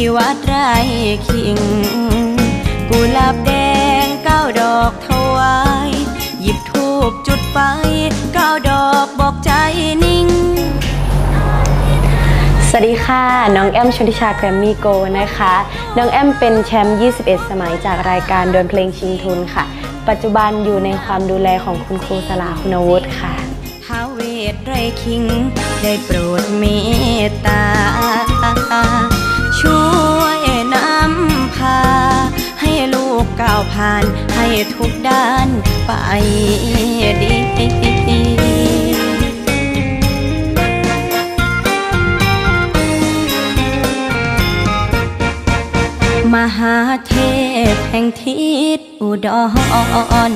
คิง กุหลาบแดงเก้าดอกถวาย หยิบทูบจุดไฟเก้าดอกบอกใจนิ่ง สวัสดีค่ะ น้องแอมชนทิชาแกรมมี่โกนะคะ น้องแอมเป็นแชมป์ 21 สมัยจากรายการดวลเพลงชิงทุนค่ะ ปัจจุบันอยู่ในความดูแลของคุณครูสลาคุณวุฒิค่ะท้าวเวทไรคิง ได้โปรดเมตตา กก้าวผ่านให้ทุกด้านไปดีมหาเทพแห่งทิศอุดร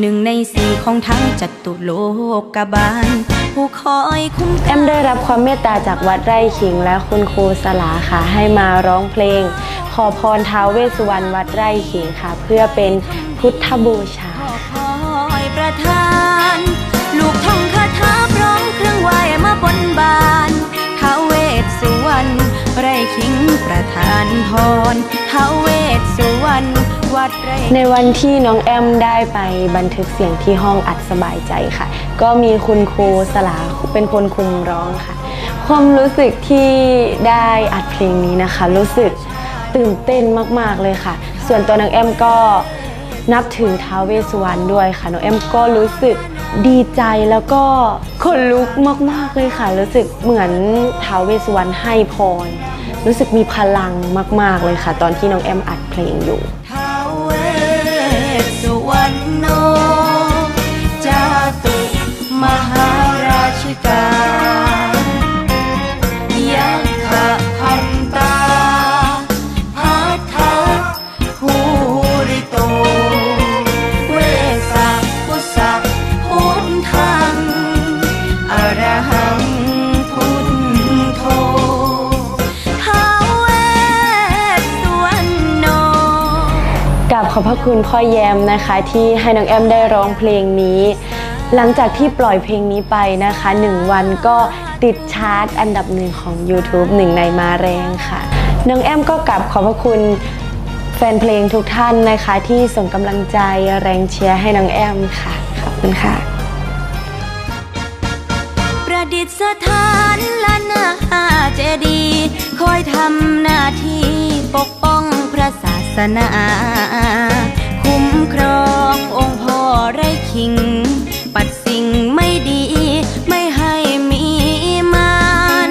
หนึ่งในสี่ของทั้งจัตุโลกบาลผู้คอยคุ้มแอมได้รับความเมตตาจากวัดไร่ขิงและคุณครูสลาค่ะ ให้มาร้องเพลง ขอพรท้าวเวสสุวรรณวัดไร่ขิงค่ะ เพื่อเป็นพุทธบูชาขอคอยประทาน ในวันที่น้องแอมได้ไปบันทึกเสียงที่ห้องอัดสบายใจค่ะ ก็มีคุณครูสลาเป็นคนคุมร้องค่ะ ความรู้สึกที่ได้อัดเพลงนี้นะคะ รู้สึกตื่นเต้นมากๆเลยค่ะ ส่วนตัวน้องแอมก็นับถือท้าวเวสสุวรรณด้วยค่ะน้องแอมก็รู้สึกดีใจแล้วก็ขนลุกมากๆเลยค่ะ รู้สึกเหมือนท้าวเวสสุวรรณให้พร รู้สึกมีพลังมาก ๆเลยค่ะ ตอนที่น้องแอมอัดเพลงอยู่ ขอบพระคุณพ่อแยมนะคะที่ให้น้องแอมได้ร้องเพลงนี้ หลังจากที่ปล่อยเพลงนี้ไปนะคะหนึ่งวันก็ติดชาร์ตอันดับหนึ่งของ YouTube หนึ่งในมาแรงค่ะน้องแอมก็กลับขอบพระคุณแฟนเพลงทุกท่านนะคะ ที่ส่งกำลังใจแรงเชียร์ให้น้องแอมค่ะ ขอบคุณค่ะ ประดิษฐานละนาเจดีย์คอยทำหน้าที่ปกป้องพระศาสนา คิง ปัดสิ่งไม่ดี ไม่ให้มีมาน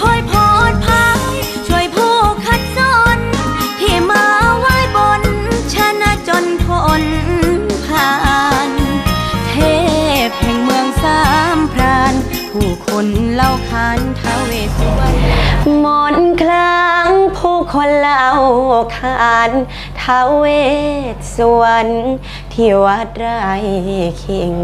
คอยพอดพายช่วยผู้ขัดสน ที่มาไหว้บน ชนะจนพ้นผ่าน เทพแห่งเมืองสามพราน ผู้คนเล่าขานท้าวเวสสุวรรณมนคลังผู้ คนเล่าขานท้าเวสสวรที่วัดไร่ขิง